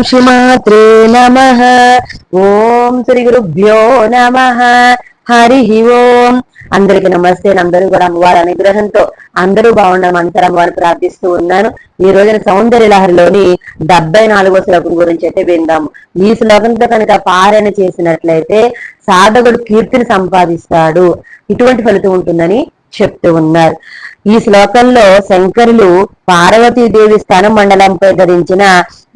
శ్రీమాత్రే నమ ఓం శ్రీ గురుభ్యో నమ హరి ఓం అందరికి నమస్తే అందరూ కూడా అమ్మవారి అనుగ్రహంతో అందరూ బాగుండడం అంతరం అమ్మవారిని ప్రార్థిస్తూ ఉన్నాను ఈ రోజున సౌందర్య లహరిలోని డెబ్బై నాలుగో శ్లోకం గురించి అయితే విందాము ఈ శ్లోకంతో కనుక పారాయణ చేసినట్లయితే సాధకుడు కీర్తిని సంపాదిస్తాడు ఇటువంటి ఫలితం ఉంటుందని చెప్తూ ఉన్నారు ఈ శ్లోకంలో శంకరులు పార్వతీదేవి స్థన మండలంపై ధరించిన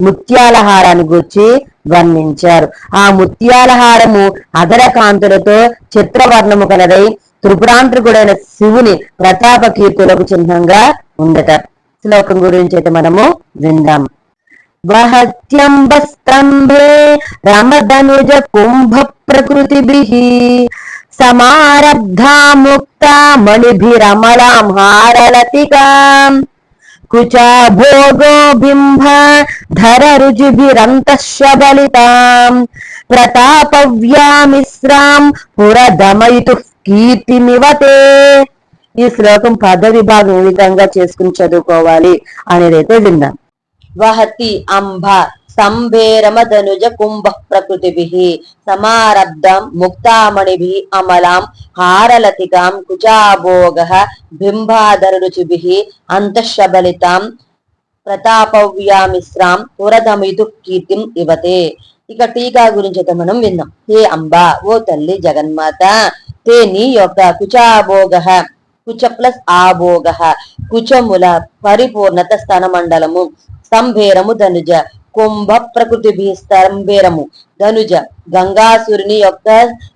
ముత్యాలహారాన్ని గురించి వర్ణించారు. ఆ ముత్యాలహారము అదర కాంతులతో చిత్రవర్ణము కలదై త్రిపురాంతకుడైన శివుని ప్రతాప కీర్తులకు చిహ్నంగా ఉండట. శ్లోకం గురించి అయితే మనము విందాం. వహత్యంబస్తంభే రమధనుజ కుంభ ప్రకృతిభిః సమారబ్ధా ముక్త మణిభిరమలాం హారలతికాం. కుచా భోగో బింబ ధర రుచిభిరంతశబలితాం ప్రతాపవ్యామిశ్రాం పురదమయితు కీర్తిమివతే. ఈ శ్లోకం పద విభాగం ఏ విధంగా చేసుకుని చదువుకోవాలి అనేది అయితే విన్నాం వహతి అంబ సంభేరమదనుజ కుంభ ప్రకృతిభి సమారబ్ధం ముక్తామణిభి అమలాం హారలతికాం కుచాభోగ బింబాధరుచిభి అంతఃశబలితాం ప్రతాపవ్యామిశ్రాం పురదమిదు కీర్తిం ఇవతే. ఇక టీకా గురించి అయితే మనం విన్నాం. హే అంబా ఓ తల్లి జగన్మాత తే నీ యొక్క కుచాభోగ కుచ ప్లస్ ఆభోగ కుచముల పరిపూర్ణత స్థన మండలము స్తంభేరము ధనుజ కుంభ ప్రకృతి స్తంభేరము ధనుజ గంగాసురుని యొక్క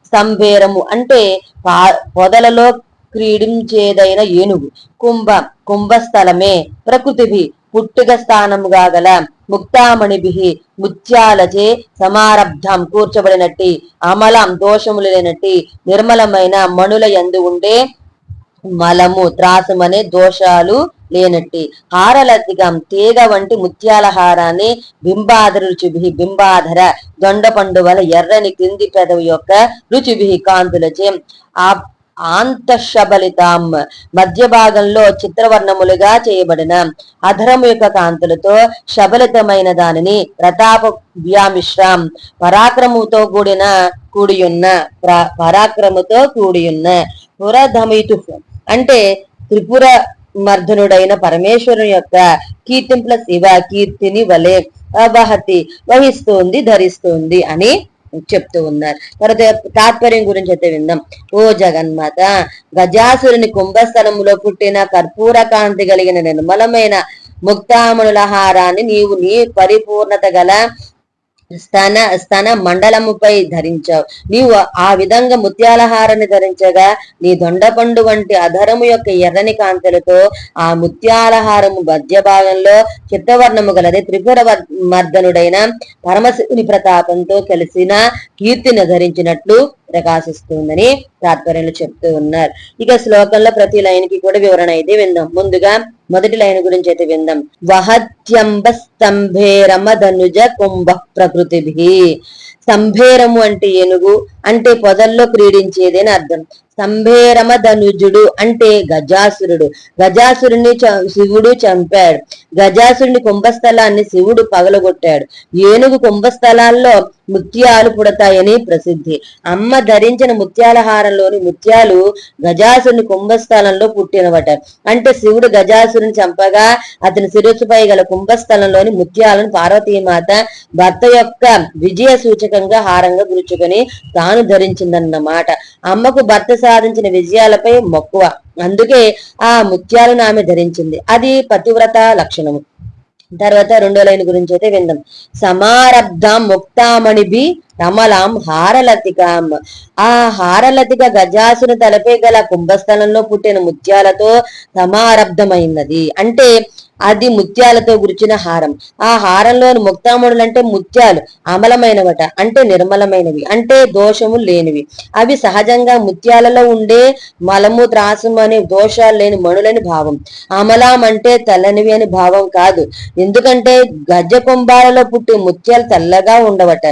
స్తంభేరము అంటే పా- పొదలలో క్రీడించేదైన ఏనుగు. కుంభ కుంభస్థలమే ప్రకృతిభి పుట్టుక స్థానముగా గల ముక్తామణిభి ముత్యాలచే సమారబ్ధం కూర్చబడినట్టి అమలం దోషములు లేనట్టి నిర్మలమైన మణుల యందు ఉండే మలము త్రాసం అనే దోషాలు లేనట్టి. హారలతిగం తీగ వంటి ముత్యాల హారాన్ని బింబాధర రుచిభి బింబాధర దొండ వల ఎర్రని క్రింది పెదవి యొక్క రుచిభి కాంతులచే. ఆ ఆంతశబలితాం మధ్య భాగంలో చిత్రవర్ణములుగా చేయబడిన అధరము యొక్క కాంతులతో శబలితమైన దానిని ప్రతాప వ్యామిశ్రాం పరాక్రముతో కూడిన కూడియున్న పరాక్రముతో కూడియున్న పురధమితు అంటే త్రిపుర మర్ధనుడైన పరమేశ్వరుని యొక్క కీర్తింపుల శివ కీర్తిని వలె అవహతి వహిస్తుంది ధరిస్తుంది అని చెప్తూ ఉన్నారు. తర్వాత తాత్పర్యం గురించి అయితే విందాం. ఓ జగన్మాత గజాసురుని కుంభస్థలములో పుట్టిన కర్పూర కాంతి కలిగిన నిర్మలమైన ముక్తామణుల హారాన్ని నీవు నీ పరిపూర్ణత గల స్తన స్తన మండలముపై ధరించావు. నీవు ఆ విధంగా ముత్యాలహారాన్ని ధరించగా నీ దొండపండు వంటి అధరము యొక్క ఎర్రని కాంతులతో ఆ ముత్యాలహారము మధ్య భాగంలో చిత్తవర్ణము గలది త్రిపుర వర్- మర్దనుడైన పరమశివుని ప్రతాపంతో కలిసిన కీర్తిని ధరించినట్లు ప్రకాశిస్తుందని తాత్పర్యంలో చెప్తూ ఉన్నారు. ఇక శ్లోకంలో ప్రతి లైన్కి కూడా వివరణ అయితే విందాం. ముందుగా మొదటి లైన్ గురించి అయితే విందాం. వహత్యంబ స్తంభేరమ ధనుజ కుంభ ప్రకృతిభి. స్తంభేరము అంటే ఏనుగు అంటే పొదల్లో క్రీడించేది అని అర్థం. స్తంభేరమ ధనుజుడు అంటే గజాసురుడు. గజాసురుని శివుడు చంపాడు. గజాసురుని కుంభస్థలాన్ని శివుడు పగలగొట్టాడు. ఏనుగు కుంభస్థలాల్లో ముత్యాలు పుడతాయని ప్రసిద్ధి. అమ్మ ధరించిన ముత్యాల హారంలోని ముత్యాలు గజాసుని కుంభస్థలంలో పుట్టినవట. అంటే శివుడు గజాసుని చంపగా అతని శిరస్సుపై గల కుంభస్థలంలోని ముత్యాలను పార్వతీమాత భర్త యొక్క విజయ సూచకంగా హారంగా గురుచుకొని తాను ధరించిందన్నమాట. అమ్మకు భర్త సాధించిన విజయాలపై మక్కువ. అందుకే ఆ ముత్యాలను ఆమె ధరించింది. అది పతివ్రత లక్షణము. తర్వాత రెండో లైన్ గురించి అయితే విందాం. సమారబ్ధం ముక్తామణి బి రమలాం హారలతికాం. ఆ హారలతిక గజాసును తలపై గల కుంభస్థలంలో పుట్టిన ముత్యాలతో సమారబ్ధమైనది. అంటే అది ముత్యాలతో గురిచిన హారం. ఆ హారంలోని ముక్తాముడులు అంటే ముత్యాలు అమలమైనవట అంటే నిర్మలమైనవి అంటే దోషము లేనివి. అవి సహజంగా ముత్యాలలో ఉండే మలము త్రాసం అనే దోషాలు లేని మణులని భావం. అమలం అంటే తెల్లనివి అని భావం కాదు. ఎందుకంటే గజ కుంభాలలో పుట్టే ముత్యాలు తెల్లగా ఉండవట.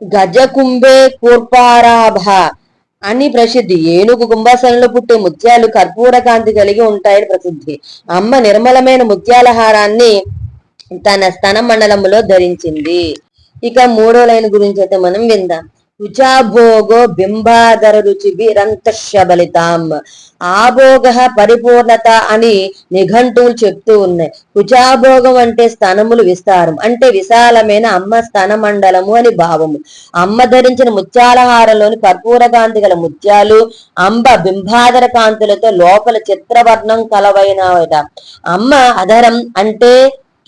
గజ కుంభే కూర్పారాభ. అని ప్రసిద్ధి. ఏనుగు కుంభాసనంలో పుట్టే ముత్యాలు కర్పూర కాంతి కలిగి ఉంటాయని ప్రసిద్ధి. అమ్మ నిర్మలమైన ముత్యాల హారాన్ని తన స్తన మండలములో ధరించింది. ఇక మూడో లైన్ గురించి అయితే మనం విందాం. రుచాభోగో బింబాధర రుచి బిరంతశబలితాం ఆభోగ పరిపూర్ణత అని నిఘంటువులు చెప్తూ ఉన్నాయి. కుచాభోగం అంటే స్తనములు విస్తారం. అంటే విశాలమైన అమ్మ స్తన మండలము అని భావము. అమ్మ ధరించిన ముత్యాలహారంలోని కర్పూర కాంతి గల ముత్యాలు అంబ బింబాధర కాంతులతో లోపల చిత్రవర్ణం కలవైన అమ్మ అధరం అంటే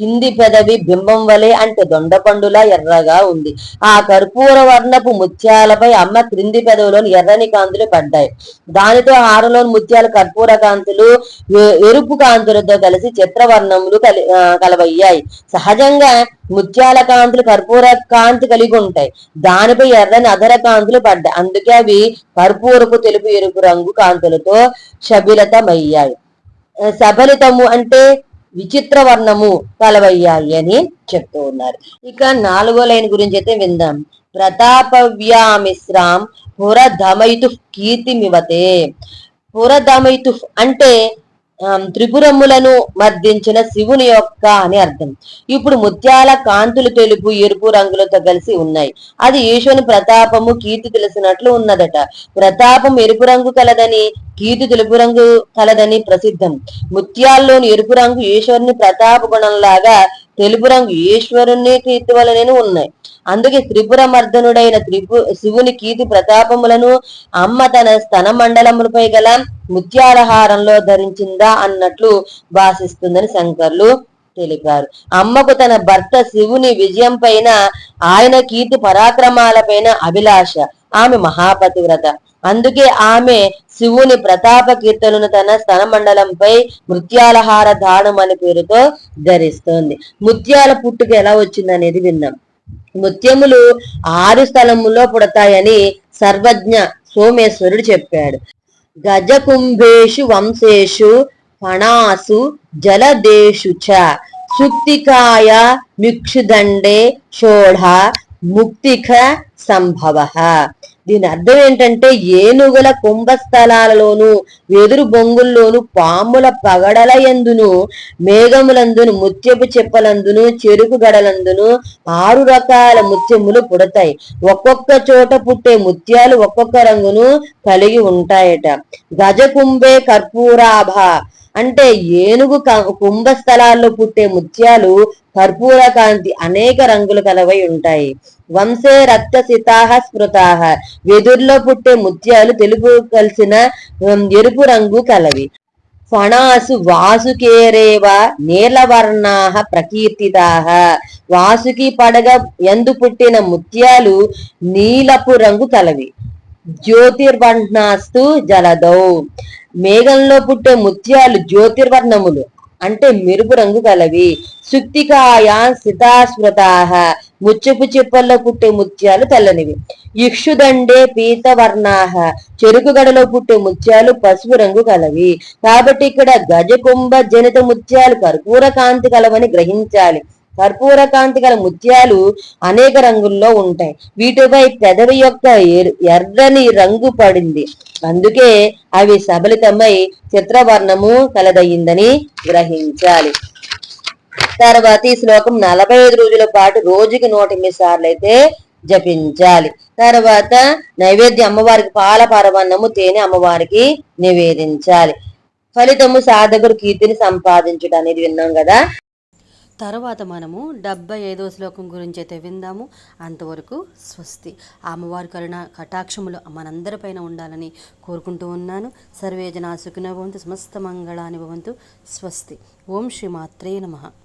కింది పెదవి బింబం వలె అంటే దొండపండులా ఎర్రగా ఉంది. ఆ కర్పూర వర్ణపు ముత్యాలపై అమ్మ క్రింది పెదవిలోని ఎర్రని కాంతులు పడ్డాయి. దానితో హారలోని ముత్యాలు కర్పూర కాంతులు ఎ- ఎరుపు కాంతులతో కలిసి చిత్రవర్ణములు కలి కలవయ్యాయి. సహజంగా ముత్యాల కాంతులు కర్పూర కాంతి కలిగి ఉంటాయి. దానిపై ఎర్రని అధర కాంతులు పడ్డాయి. అందుకే అవి కర్పూరపు తెలుపు ఎరుపు రంగు కాంతులతో శబిలతమయ్యాయి సబలితము అంటే విచిత్ర వర్ణము కలవయ్యాయి అని చెప్తూ ఉన్నారు. ఇక నాలుగో లైన్ గురించి అయితే విందాం. ప్రతాపవ్యామిశ్రాం పురధమైతు కీర్తిమివతే. పురధమైతు అంటే త్రిపురములను మర్దించిన శివుని యొక్క అని అర్థం. ఇప్పుడు ముత్యాల కాంతులు తెలుపు ఎరుపు రంగులతో కలిసి ఉన్నాయి. అది ఈశ్వరుని ప్రతాపము కీర్తి తెలిసినట్లు ఉన్నదట. ప్రతాపం ఎరుపు రంగు కలదని కీర్తి తెలుపు రంగు కలదని ప్రసిద్ధం. ముత్యాల్లోని ఎరుపు రంగు ఈశ్వరుని ప్రతాప గుణంలాగా తెలుపు రంగు ఈశ్వరుని కీర్తి వలనే ఉన్నాయి. అందుకే త్రిపుర మర్దనుడైన త్రిపు శివుని కీర్తి ప్రతాపములను అమ్మ తన స్తన మండలములపై గల ముత్యాలహారంలో ధరించిందా అన్నట్లు భాషిస్తుందని శంకర్లు తెలిపారు. అమ్మకు తన భర్త శివుని విజయం పైన ఆయన కీర్తి పరాక్రమాలపైన అభిలాష. ఆమె మహాపతివ్రత. అందుకే ఆమె శివుని ప్రతాప కీర్తనను తన స్తన మండలంపై ముత్యాలహార దానం అనే పేరుతో ధరిస్తోంది. ముత్యాల పుట్టుక ఎలా వచ్చిందనేది విన్నాం. ముత్యములు ఆరు స్థలములో పుడతాయని సర్వజ్ఞ సోమేశ్వరుడు చెప్పాడు. గజకుంభేషు వంశేషు ఫణాసు జలదేషు చ. సుక్తికాయ మిక్షుదండే షోఢ ముక్తిక సంభవ. దీని అర్థం ఏంటంటే ఏనుగుల కుంభస్థలాలలోను వెదురు బొంగుల్లోను పాముల పగడల ఎందును మేఘములందును ముత్యపు చెప్పలందును చెరుకు గడలందును ఆరు రకాల ముత్యములు పుడతాయి. ఒక్కొక్క చోట పుట్టే ముత్యాలు ఒక్కొక్క రంగును కలిగి ఉంటాయట. గజకుంభే కర్పూరాభ. అంటే ఏనుగు కుంభ కుంభస్థలాల్లో పుట్టే ముత్యాలు కర్పూర కాంతి అనేక రంగులు కలవై ఉంటాయి. వంశే రక్త సితాహ స్మృతాహ వెదురులో పుట్టే ముత్యాలు తెలుపు కలిసిన ఎరుపు రంగు కలవి. ఫణాసు వాసుకేరేవ నీలవర్ణాహ ప్రకీర్తితాహ వాసుకి పడగ ఎందు పుట్టిన ముత్యాలు నీలపు రంగు కలవి. జ్యోతిర్వర్ణాస్తు జలదౌ. మేఘంలో పుట్టే ముత్యాలు జ్యోతిర్వర్ణములు అంటే మెరుపు రంగు కలవి సుక్తికాయ సితాస్మృతాహ ముచ్చపు చిప్పల్లో పుట్టే ముత్యాలు తెల్లనివి. ఇక్షుదండే పీతవర్ణాహ చెరుకు గడలో పుట్టే ముత్యాలు పసుపు రంగు కలవి కాబట్టి ఇక్కడ గజకుంభ జనిత ముత్యాలు కర్పూర కాంతి కలవని గ్రహించాలి. కర్పూర కాంతి గల ముత్యాలు అనేక రంగుల్లో ఉంటాయి. వీటిపై పెదవి యొక్క ఎర్రని రంగు పడింది. అందుకే అవి సబలితమై చిత్రవర్ణము కలదయ్యిందని గ్రహించాలి. తర్వాత ఈ శ్లోకం నలభై ఐదు రోజుల పాటు రోజుకి నూట ఎనిమిది సార్లు అయితే జపించాలి. తర్వాత నైవేద్యం అమ్మవారికి పాల పరవన్నము తేనె అమ్మవారికి నివేదించాలి. ఫలితము సాధకుడు కీర్తిని సంపాదించుట అనేది విన్నాం కదా? తర్వాత మనము డెబ్బై ఐదో శ్లోకం గురించి అయితే విందాము. అంతవరకు స్వస్తి. అమ్మవారి కరుణ కటాక్షములు మనందరిపైన ఉండాలని కోరుకుంటూ ఉన్నాను. సర్వేజనా భవంతు సమస్త మంగళాని భవంతు. స్వస్తి. ఓం శ్రీ మాత్రే నమః.